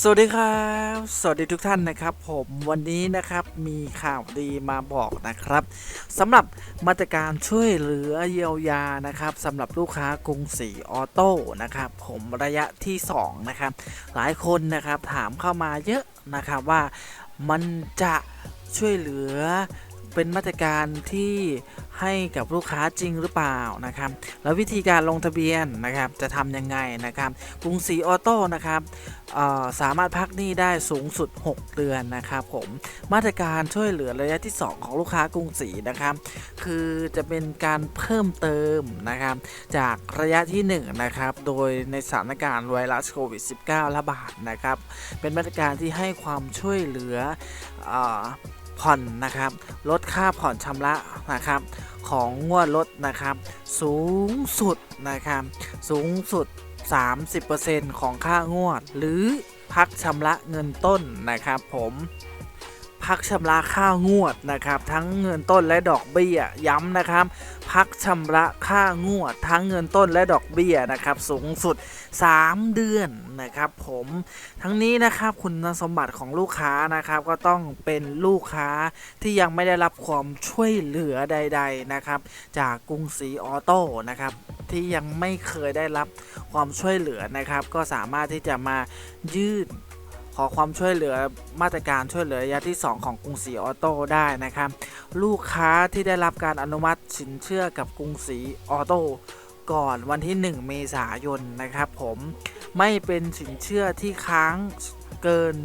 สวัสดีครับ สวัสดีทุกท่านนะครับ ผมวันนี้นะครับมีข่าวดีมาบอกนะครับสำหรับมาตรการช่วยเหลือเยียวยานะครับสำหรับลูกค้ากรุงศรีออโต้นะครับ ผมระยะที่2นะครับหลายคนนะครับถามเข้ามาเยอะนะครับว่ามันจะช่วยเหลือ เป็นมาตรการที่ให้กับลูกค้าจริงหรือเปล่านะครับ แล้ววิธีการลงทะเบียนนะครับจะทำยังไงนะครับกรุงศรีออโต้นะครับสามารถพักหนี้ได้สูงสุด 6 เดือนนะครับผมมาตรการช่วยเหลือระยะที่ 2 ของลูกค้ากรุงศรีนะครับ คือจะเป็นการเพิ่มเติมนะครับจากระยะที่1นะครับโดยในสถานการณ์ไวรัสโควิด -19 ระบาดนะครับเป็นมาตรการที่ให้ความช่วยเหลืออ ผ่อนนะครับ ลดค่าผ่อนชำระนะครับ ของงวดรถนะครับ สูงสุดนะครับ สูงสุด 30%ของค่างวด หรือพักชำระเงินต้นนะครับผม พักชำระค่างวดนะครับ ทั้งเงินต้นและดอกเบี้ยย้ำนะครับ พักชำระค่างวด ทั้งเงินต้นและดอกเบี้ยนะครับสูงสุด 3 เดือนนะครับ ผมทั้งนี้นะครับคุณสมบัติของลูกค้านะครับ ก็ต้องเป็นลูกค้าที่ยังไม่ได้รับความช่วยเหลือใด ๆนะครับ จากกรุงศรีออโต้นะครับที่ยังไม่เคยได้รับความช่วยเหลือนะครับ ก็สามารถที่จะมายื่น ขอความช่วยเหลือมาตรการช่วยเหลือระยะที่ 2 ของกรุงศรีออโต้ได้นะครับ ลูกค้าที่ได้รับการอนุมัติสินเชื่อกับกรุงศรีออโต้ก่อนวันที่ 1 เมษายนนะครับผมไม่เป็นสินเชื่อที่ค้างเกิน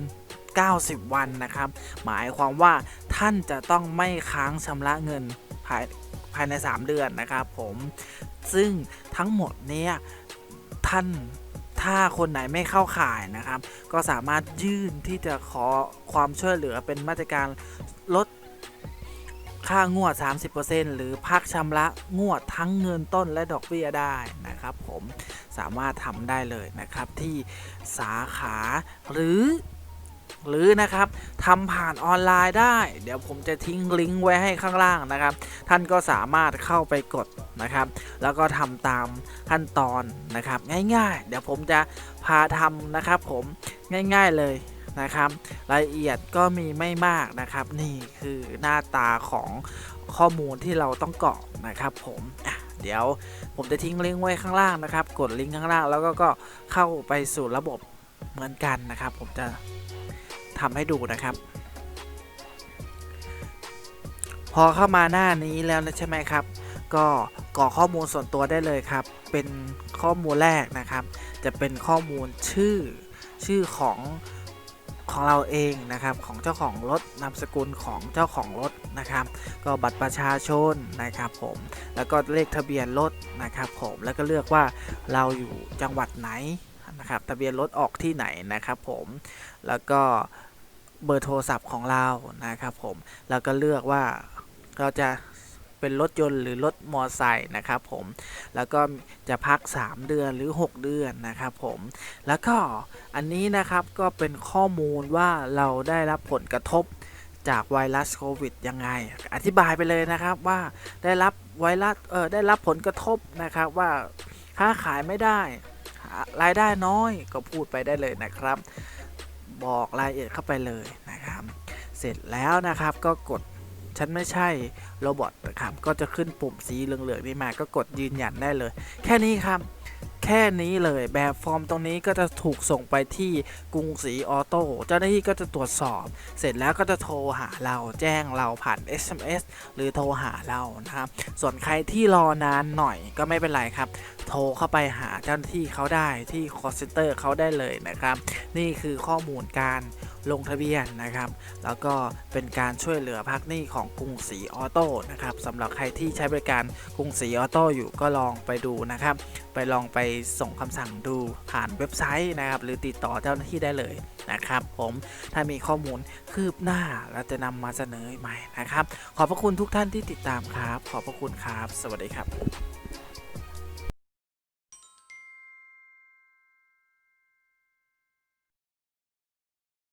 90 วันนะครับ หมายความว่าท่านจะต้องไม่ค้างชำระเงินภายภายใน 3 เดือนนะครับผมซึ่งทั้งหมดเนี้ยท่าน ถ้าคนไหนไม่เข้าข่ายนะครับ ก็สามารถยื่นที่จะขอความช่วยเหลือเป็นมาตรการลดค่างวด 30%หรือพักชำระงวดทั้งเงินต้นและดอกเบี้ยได้นะครับ ผมสามารถทำได้เลยนะครับที่สาขาหรือ หรือนะครับทำผ่านออนไลน์ได้ เดี๋ยวผมจะทิ้งลิงก์ไว้ให้ข้างล่างนะครับ ท่านก็สามารถเข้าไปกดนะครับ แล้วก็ทำตามขั้นตอนนะครับ ง่ายๆ เดี๋ยวผมจะพาทำนะครับ ผมง่าย ๆเลยนะครับ รายละเอียดก็มีไม่มากนะครับ นี่คือหน้าตาของข้อมูลที่เราต้องกรอกนะครับผมเดี๋ยวผมจะทิ้งลิงก์ไว้ข้างล่างนะครับ กดลิงก์ข้างล่างแล้วก็ก็เข้าไปสู่ระบบเหมือนกันนะครับ ผมจะ ทำให้ดูนะครับ พอเข้ามาหน้านี้แล้วนะใช่ไหมครับ ก็กรอกข้อมูลส่วนตัวได้เลยครับ เป็นข้อมูลแรกนะครับ จะเป็นข้อมูลชื่อชื่อของของเราเองนะครับของเจ้าของรถนามสกุลของเจ้าของรถนะครับ ก็บัตรประชาชนนะครับผมแล้วก็เลขทะเบียนรถนะครับผมแล้วก็เลือกว่าเราอยู่จังหวัดไหนนะครับทะเบียนรถออกที่ไหนนะครับผมแล้วก็ เบอร์โทรศัพท์ของเรานะครับผมแล้วก็เลือกว่าเราจะเป็นรถยนต์หรือรถมอไซค์นะครับผมแล้วก็จะพัก 3 เดือนหรือ 6 เดือนนะครับผมแล้วก็อันนี้นะครับก็เป็นข้อมูลว่าเราได้รับผลกระทบจากไวรัสโควิดยังไง อธิบายไปเลยนะครับว่าได้รับไวรัสเออได้รับผลกระทบนะครับว่าค้าขายไม่ได้รายได้น้อยก็พูดไปได้เลยนะครับ บอกรายละเอียดเข้าไปเลยนะครับ เสร็จแล้วนะครับก็กดฉันไม่ใช่โรบอทนะครับ ก็จะขึ้นปุ่มสีเหลืองๆนี้มาก็กดยืนยันได้เลย แค่นี้ครับ แค่นี้เลยแบบฟอร์มตรงนี้ก็จะถูกส่งไปที่กรุงศรีออโต้เจ้าหน้าที่ก็จะตรวจสอบ เสร็จแล้วก็จะโทรหาเราแจ้งเราผ่าน SMS หรือโทรหาเรานะครับ ส่วนใครที่รอนานหน่อยก็ไม่เป็นไรครับ โทรเข้าไปหาเจ้าหน้าที่เขาได้ที่ call center เขาได้เลยนะครับ นี่คือข้อมูลการ ลงทะเบียนนะครับ แล้วก็เป็นการช่วยเหลือพักหนี้ของกรุงศรีออโต้นะครับสำหรับใครที่ใช้บริการกรุงศรีออโต้อยู่ก็ลองไปดูนะครับ ไปลองไปส่งคำสั่งดูผ่านเว็บไซต์นะครับ หรือติดต่อเจ้าหน้าที่ได้เลยนะครับผมถ้ามีข้อมูลคืบหน้าเราจะนำมาเสนอใหม่นะครับ ขอบพระคุณทุกท่านที่ติดตามครับ ขอบพระคุณครับ สวัสดีครับ